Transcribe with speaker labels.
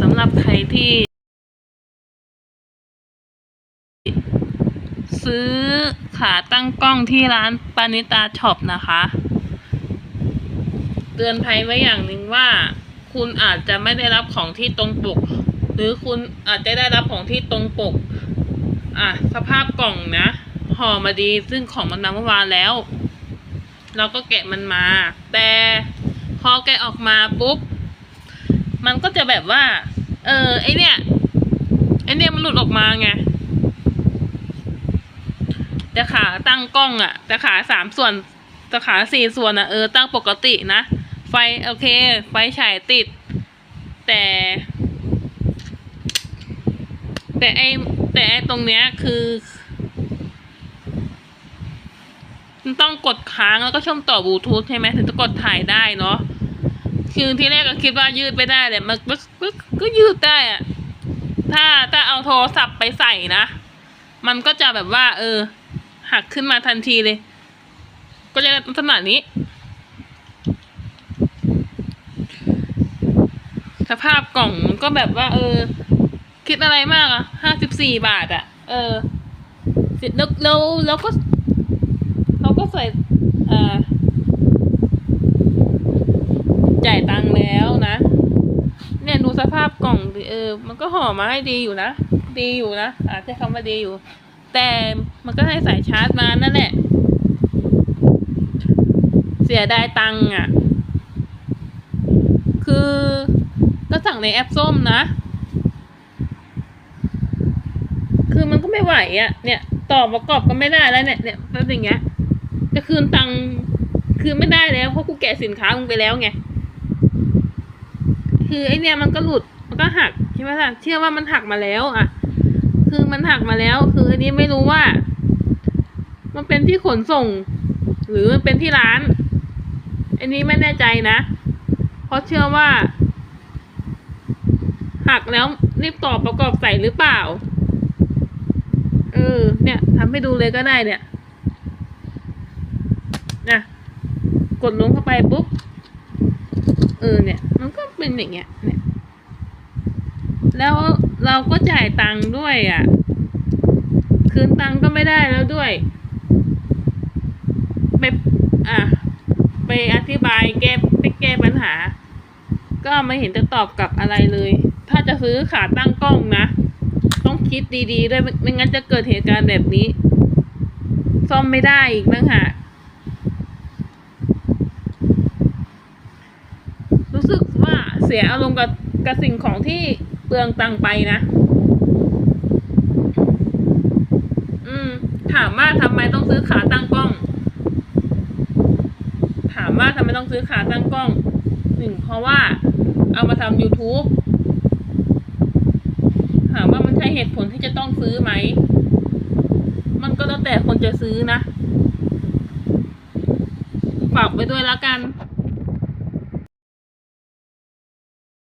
Speaker 1: สำหรับใครที่ ซื้อขาตั้งกล้องที่ร้านปานิตาช็อปนะคะ เตือนภัยไว้อย่างหนึ่งว่า คุณอาจจะไม่ได้รับของที่ตรงปก หรือคุณอาจจะได้รับของที่ตรงปก อะ สภาพกล่องนะห่อมาดีซึ่งของมันนำเมื่อวานแล้ว เราก็แกะมันมา แต่พอแกะออกมาปุ๊บ มันก็จะแบบว่า เออไอเนี่ยไอเนี่ยมันหลุดออกมาไงแต่ขาตั้งกล้องอะแต่ขาสามส่วนแต่ขาสี่ส่วนอะเออตั้งปกตินะ ไฟโอเค ไฟฉายติด แต่ แต่ไอแต่ไอตรงเนี้ยคือมันต้องกดค้างแล้วก็เช่อมต่อบลูทูธใช่ไหมถึงจะกดถ่ายได้เนาะ คือที่แรกก็คิดว่ายืดไม่ได้แต่มันก็ก็ก็ยืดได้อะถ้าถ้าเอาโทรศัพท์ไปใส่นะ มันก็จะแบบว่า เออ หักขึ้นมาทันทีเลย ก็จะลักษณะนี้ สภาพกล่องมันก็แบบว่า เออ คิดอะไรมากอะห้าสิบสี่บาทอะเออเสร็จแล้วแล้วแล้วก็ เราก็ใส่อ่า จ่ายตังค์แล้วนะ เนี่ยดูสภาพกล่องเออ มันก็ห่อมาให้ดีอยู่นะ ดีอยู่นะอาจจะคำว่าดีอยู่ แต่มันก็ให้สายชาร์จมานั่นแหละ เสียดายตังค์อะ คือก็สั่งในแอปส้มนะ คือมันก็ไม่ไหวอะ เนี่ย ต่อประกอบก็ไม่ได้แล้วเนี่ย เนี่ยเป็นอย่างเงี้ย จะคืนตังค์คืนไม่ได้แล้วเพราะกูแกะสินค้ามึงไปแล้วไง คือไอเนี่ยมันก็หลุดมันก็หักใช่ไหมล่ะเชื่อว่ามันหักมาแล้วอะ คือมันหักมาแล้ว คืออันนี้ไม่รู้ว่า มันเป็นที่ขนส่ง หรือมันเป็นที่ร้าน อันนี้ไม่แน่ใจนะ เพราะเชื่อว่า หักแล้วรีบต่อประกอบใส่หรือเปล่า เออ เนี่ยทำให้ดูเลยก็ได้เนี่ยนะกดลงเข้าไปปุ๊บ เออเนี่ย มันก็เป็นอย่างเงี้ยเนี่ย แล้วเราก็จ่ายตังค์ด้วยอะ คืนตังค์ก็ไม่ได้แล้วด้วย ไปอะ ไปอธิบายแก้ไปแก้ปัญหา ก็ไม่เห็นจะตอบกลับอะไรเลย ถ้าจะซื้อขาตั้งกล้องนะ ต้องคิดดีๆด้วยไม่งั้นจะเกิดเหตุการณ์แบบนี้ ซ่อมไม่ได้อีกนะฮะรู้สึกว่าเสียอารมณ์กับกับสิ่งของที่เปลืองตังไปนะ อืม ถามว่าทำไมต้องซื้อขาตั้งกล้อง ถามว่าทำไมต้องซื้อขาตั้งกล้องหนึ่งเพราะว่าเอามาทำ YouTube ถามว่ามันใช่เหตุผลที่จะต้องซื้อไหม มันก็แล้วแต่คนจะซื้อนะ ฝากไว้ด้วยแล้วกัน